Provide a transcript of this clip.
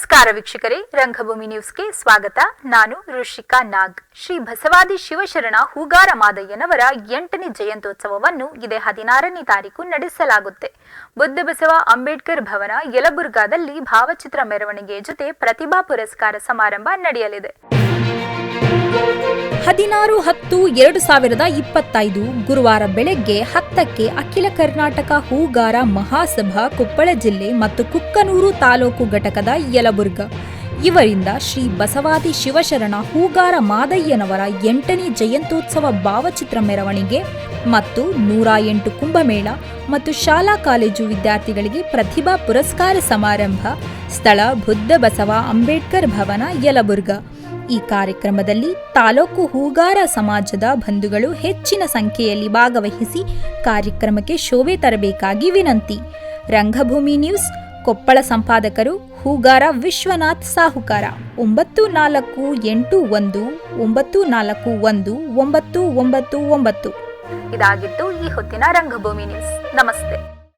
ನಮಸ್ಕಾರ ವೀಕ್ಷಕರೇ, ರಂಗಭೂಮಿ ನ್ಯೂಸ್ಗೆ ಸ್ವಾಗತ. ನಾನು ಋಷಿಕಾ ನಾಗ್. ಶ್ರೀ ಬಸವಾದಿ ಶಿವಶರಣ ಹೂಗಾರ ಮಾದಯ್ಯನವರ ಎಂಟನೇ ಜಯಂತ್ಯೋತ್ಸವವನ್ನು ಇದೇ ಹದಿನಾರನೇ ತಾರೀಕು ನಡೆಸಲಾಗುತ್ತೆ. ಬುದ್ಧ ಬಸವ ಅಂಬೇಡ್ಕರ್ ಭವನ ಯಲಬುರ್ಗಾದಲ್ಲಿ ಭಾವಚಿತ್ರ ಮೆರವಣಿಗೆಯ ಜೊತೆ ಪ್ರತಿಭಾ ಪುರಸ್ಕಾರ ಸಮಾರಂಭ ನಡೆಯಲಿದೆ. ಹದಿನಾರು ಹತ್ತು ಎರಡು ಸಾವಿರದ ಇಪ್ಪತ್ತೈದು ಗುರುವಾರ ಬೆಳಗ್ಗೆ ಹತ್ತಕ್ಕೆ ಅಖಿಲ ಕರ್ನಾಟಕ ಹೂಗಾರ ಮಹಾಸಭಾ ಕೊಪ್ಪಳ ಜಿಲ್ಲೆ ಮತ್ತು ಕುಕ್ಕನೂರು ತಾಲೂಕು ಘಟಕದ ಯಲಬುರ್ಗ. ಇವರಿಂದ ಶ್ರೀ ಬಸವಾದಿ ಶಿವಶರಣ ಹೂಗಾರ ಮಾದಯ್ಯನವರ ಎಂಟನೇ ಜಯಂತ್ಯೋತ್ಸವ ಭಾವಚಿತ್ರ ಮೆರವಣಿಗೆ ಮತ್ತು ನೂರ ಎಂಟು ಕುಂಭಮೇಳ ಮತ್ತು ಶಾಲಾ ಕಾಲೇಜು ವಿದ್ಯಾರ್ಥಿಗಳಿಗೆ ಪ್ರತಿಭಾ ಪುರಸ್ಕಾರ ಸಮಾರಂಭ, ಸ್ಥಳ ಬುದ್ಧ ಬಸವ ಅಂಬೇಡ್ಕರ್ ಭವನ, ಯಲಬುರ್ಗ. ಈ ಕಾರ್ಯಕ್ರಮದಲ್ಲಿ ತಾಲೂಕು ಹೂಗಾರ ಸಮಾಜದ ಬಂಧುಗಳು ಹೆಚ್ಚಿನ ಸಂಖ್ಯೆಯಲ್ಲಿ ಭಾಗವಹಿಸಿ ಕಾರ್ಯಕ್ರಮಕ್ಕೆ ಶೋಭೆ ತರಬೇಕಾಗಿ ವಿನಂತಿ. ರಂಗಭೂಮಿ ನ್ಯೂಸ್, ಕೊಪ್ಪಳ ಸಂಪಾದಕರು, ಹೂಗಾರ ವಿಶ್ವನಾಥ್ ಸಾಹುಕಾರ. ಒಂಬತ್ತು ನಾಲ್ಕು ಎಂಟು ಒಂದು, ಒಂಬತ್ತು ನಾಲ್ಕು ಒಂದು, ಒಂಬತ್ತು ಒಂಬತ್ತು ಒಂಬತ್ತು. ಇದಾಗಿತ್ತು ಈ ಹೊತ್ತಿನ ರಂಗಭೂಮಿ ನ್ಯೂಸ್. ನಮಸ್ತೆ.